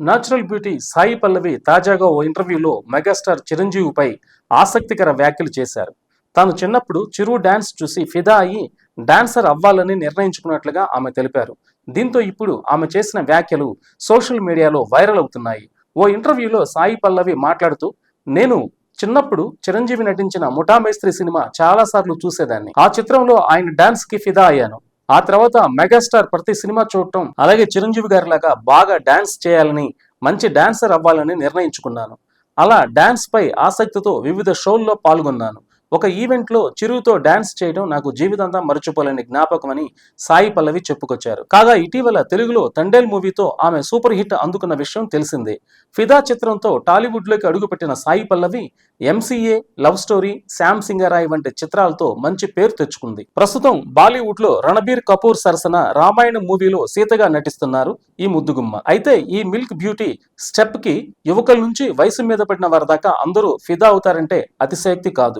Natural beauty Sai Pallavi తాజాగా ఓ ఇంటర్వ్యూలో megastar చిరంజీవిపై ఆసక్తికర వ్యాఖ్యలు చేశారు. తాను చిన్నప్పుడు చిరు డాన్స్ చూసి ఫిదా అయి డాన్సర్ అవ్వాలని నిర్ణయించుకున్నట్లుగా ఆమె తెలిపారు. దీంతో ఇప్పుడు ఆమె చేసిన వ్యాఖ్యలు సోషల్ మీడియాలో వైరల్ అవుతున్నాయి. ఓ ఇంటర్వ్యూలో సాయి పల్లవి మాట్లాడుతూ నేను చిన్నప్పుడు చిరంజీవి నటించిన ముఠామేస్త్రి సినిమా చాలా సార్లు చూసేదాన్ని. ఆ చిత్రంలో ఆయన డాన్స్కి ఫిదా అయ్యాను. ఆ తర్వాత మెగాస్టార్ ప్రతి సినిమా చూడటం అలాగే చిరంజీవి గారి లాగా బాగా డాన్స్ చేయాలని మంచి డాన్సర్ అవ్వాలని నిర్ణయించుకున్నాను. అలా డాన్స్ పై ఆసక్తితో వివిధ షోల్లో పాల్గొన్నాను. ఒక ఈవెంట్లో చిరుతో డ్యాన్స్ చేయడం నాకు జీవితంతా మరచిపోలేని జ్ఞాపకమని సాయి పల్లవి చెప్పుకొచ్చారు. కాగా ఇటీవల తెలుగులో తండేల్ మూవీతో ఆమె సూపర్ హిట్ అందుకున్న విషయం తెలిసిందే. ఫిదా చిత్రంతో టాలీవుడ్లోకి అడుగుపెట్టిన Sai Pallavi MCA love story Shyam Singharoy వంటి చిత్రాలతో మంచి పేరు తెచ్చుకుంది. ప్రస్తుతం బాలీవుడ్లో రణబీర్ కపూర్ సరసన రామాయణ మూవీలో సీతగా నటిస్తున్నారు ఈ ముద్దుగుమ్మ. అయితే ఈ మిల్క్ బ్యూటీ స్టెప్కి యువకుల నుంచి వయసు మీద పడిన వారి దాకా అందరూ ఫిదా అవుతారంటే అతిశయక్తి కాదు.